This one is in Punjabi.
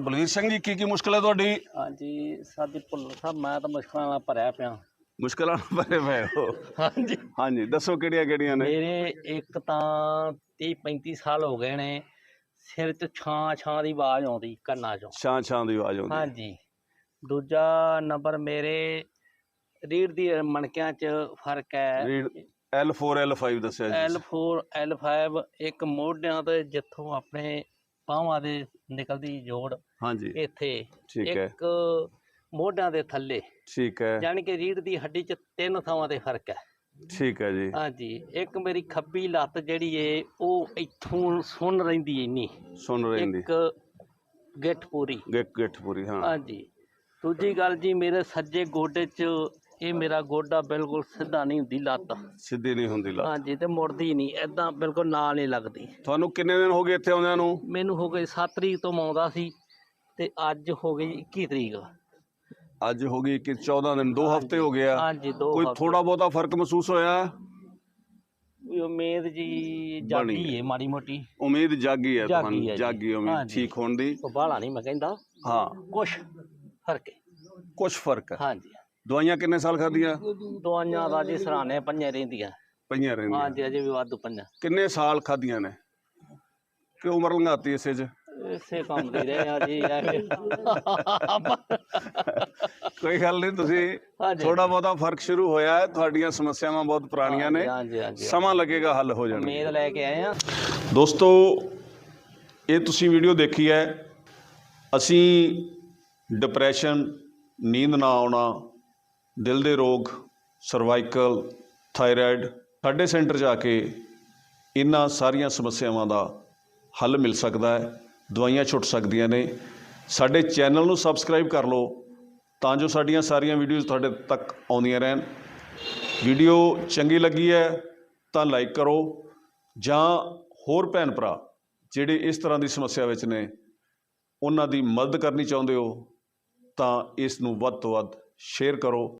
ਬਲਵੀਰ ਸਿੰਘ ਜੀ ਕੀ ਕੀ ਮੁਸ਼ਕਲ ਹੈ ਤੁਹਾਡੀ? ਹਾਂਜੀ ਸਾਡੀ ਭੁੱਲਰ ਸਾਹਿਬ ਮੈਂ ਤਾਂ ਮੁਸ਼ਕਲਾਂ ਨਾਲ ਭਰਿਆ ਪਿਆ। ਮੁਸ਼ਕਲਾਂ ਨਾਲ ਭਰੇ ਪਏ ਹੋ? ਹਾਂਜੀ। ਹਾਂਜੀ ਦੱਸੋ ਕਿਹੜੀਆਂ ਕਿਹੜੀਆਂ ਨੇ? ਮੇਰੇ ਇੱਕ ਤਾਂ 30 35 ਸਾਲ ਹੋ ਗਏ ਨੇ ਸਿਰ 'ਚ ਛਾਂ ਛਾਂ ਦੀ ਆਵਾਜ਼ ਆਉਂਦੀ ਕੰਨਾਂ 'ਚੋਂ। ਛਾਂ ਛਾਂ ਦੀ ਆਵਾਜ਼ ਆਉਂਦੀ। ਹਾਂਜੀ। ਦੂਜਾ ਨੰਬਰ ਮੇਰੇ ਰੀੜ ਦੀ ਮਣਕਿਆਂ 'ਚ ਫ਼ਰਕ ਹੈ। ਰੀਡ L4 L5 ਦੱਸਿਆ ਜੀ। L4 L5 ਇੱਕ ਮੋਢਿਆਂ ਤੇ ਜਿੱਥੋਂ ਆਪਣੇ ਬਾਹਾਂ ਦੇ ਨਿਕਲਦੀ ਜੋੜ ਹਾਂਜੀ। ਇੱਥੇ ਠੀਕ ਹੈ। ਇੱਕ ਮੋਢਿਆਂ ਦੇ ਥੱਲੇ। ਠੀਕ ਹੈ। ਯਾਨੀ ਕਿ ਰੀੜ ਦੀ ਹੱਡੀ 'ਚ ਤਿੰਨ ਥਾਵਾਂ ਤੇ ਫ਼ਰਕ ਹੈ। ਠੀਕ ਹੈ ਜੀ। ਹਾਂਜੀ ਇੱਕ ਮੇਰੀ ਖੱਬੀ ਲੱਤ ਜਿਹੜੀ ਏ ਉਹ ਇੱਥੋਂ ਸੁੰਨ ਰਹਿੰਦੀ ਇੰਨੀ। ਸੁਣ ਰਹਿੰਦੀ। ਇੱਕ ਗਿੱਠ ਪੂਰੀ। ਪੂਰੀ ਹਾਂ। ਹਾਂਜੀ। ਦੂਜੀ ਗੱਲ ਜੀ ਮੇਰੇ ਸੱਜੇ ਗੋਡੇ 'ਚ ਇਹ ਮੇਰਾ ਗੋਡਾ ਬਿਲਕੁਲ ਸਿੱਧਾ ਨਹੀਂ ਹੁੰਦੀ ਲੱਤ। ਸਿੱਧੀ ਨਹੀਂ ਹੁੰਦੀ ਲੱਤ। ਹਾਂਜੀ ਤੇ ਮੁੜਦੀ ਨਹੀਂ। ਐਦਾਂ ਬਿਲਕੁਲ ਨਾਲ ਨਹੀਂ ਲੱਗਦੀ। ਤੁਹਾਨੂੰ ਕਿੰਨੇ ਦਿਨ ਹੋ ਗਏ ਇੱਥੇ ਆਉਂਦਿਆਂ ਨੂੰ? ਮੈਨੂੰ ਹੋ ਗਏ 7 ਤਰੀਕ ਤੋਂ ਆਉਂਦਾ ਸੀ ਤੇ ਅੱਜ ਹੋ ਗਈ 21 ਤਰੀਕ। ਅੱਜ ਹੋ ਗਈ ਕਿ 14 ਦਿਨ 2 ਹਫ਼ਤੇ ਹੋ ਗਏ ਆ। ਹਾਂਜੀ ਦੋ ਕੋਈ ਹਫ਼ਤੇ। ਥੋੜਾ ਬਹੁਤਾ ਫ਼ਰਕ ਮਹਿਸੂਸ ਹੋਇਆ? ਉਮੀਦ ਜੀ ਜਾਗੀ ਏ ਮਾੜੀ ਮੋਟੀ। ਉਮੀਦ ਜਾਗੀ ਹੈ ਤੁਹਾਨੂੰ ਹੈ। ਜਾਗੀ ਉਮੀਦ। ਠੀਕ ਹੋਣ ਦੀ। ਬਾਹਲਾ ਨਹੀਂ ਮੈਂ ਕਹਿੰਦਾ। ਹਾਂ। ਕੁਛ ਫ਼ਰਕ ਹੈ ਕੁਝ ਫ਼ਰਕ ਹੈ ਹਾਂਜੀ। ਦਵਾਈਆਂ ਕਿੰਨੇ ਸਾਲ ਖਾਧੀਆਂ? ਦਵਾਈਆਂ ਦਾ ਜੀ ਸਰਾਣੇ ਪੰਜੇ ਰਹਿੰਦੀਆਂ। ਪਈਆਂ ਰਹਿੰਦੀਆਂ। ਹਾਂਜੀ ਅਜੇ ਵੀ ਵਾਧੂ ਪੰਜਾਂ ਕਿੰਨੇ ਸਾਲ ਖਾਧੀਆਂ ਨੇ? ਕਿ ਉਮਰ ਲੰਘਾਤੀ ਇਸੇ 'ਚ? ਇਸੇ ਕੰਮ ਦੇ ਰਹੇ ਆ ਜੀ ਕੋਈ ਗੱਲ ਨਹੀਂ ਤੁਸੀਂ। ਥੋੜਾ ਬਹੁਤਾ ਫ਼ਰਕ ਸ਼ੁਰੂ ਹੋਇਆ ਹੈ। ਤੁਹਾਡੀਆਂ ਸਮੱਸਿਆਵਾਂ ਬਹੁਤ ਪੁਰਾਣੀਆਂ ਨੇ। ਸਮਾਂ ਲੱਗੇਗਾ ਹੱਲ ਹੋ ਜਾਣਗੇ। ਉਮੀਦ ਲੈ ਕੇ ਆਏ ਆ। ਦੋਸਤੋ ਇਹ ਤੁਸੀਂ ਵੀਡੀਓ ਦੇਖੀ ਹੈ। ਅਸੀਂ ਡਿਪਰੈਸ਼ਨ ਨੀਂਦ ਨਾ ਆਉਣਾ ਦਿਲ ਦੇ ਰੋਗ, ਸਰਵਾਈਕਲ, ਥਾਇਰਾਇਡ, ਸਾਡੇ ਸੈਂਟਰ ਜਾ ਕੇ ਇਹਨਾਂ ਸਾਰੀਆਂ ਸਮੱਸਿਆਵਾਂ ਦਾ ਹੱਲ ਮਿਲ ਸਕਦਾ ਹੈ, ਦਵਾਈਆਂ ਛੁੱਟ ਸਕਦੀਆਂ ਨੇ। ਸਾਡੇ ਚੈਨਲ ਨੂੰ ਸਬਸਕ੍ਰਾਈਬ ਕਰ ਲਓ ਤਾਂ ਜੋ ਸਾਡੀਆਂ ਸਾਰੀਆਂ ਵੀਡੀਓਜ਼ ਤੁਹਾਡੇ ਤੱਕ ਆਉਂਦੀਆਂ ਰਹਿਣ। ਵੀਡੀਓ ਚੰਗੀ ਲੱਗੀ ਹੈ ਤਾਂ ਲਾਈਕ ਕਰੋ ਜਾਂ ਹੋਰ ਭੈਣ ਭਰਾ ਜਿਹੜੇ ਇਸ ਤਰ੍ਹਾਂ ਦੀ ਸਮੱਸਿਆ ਵਿੱਚ ਨੇ, ਉਹਨਾਂ ਦੀ ਮਦਦ ਕਰਨੀ ਚਾਹੁੰਦੇ ਹੋ ਤਾਂ ਇਸ ਨੂੰ ਵੱਧ ਤੋਂ ਵੱਧ ਸ਼ੇਅਰ ਕਰੋ।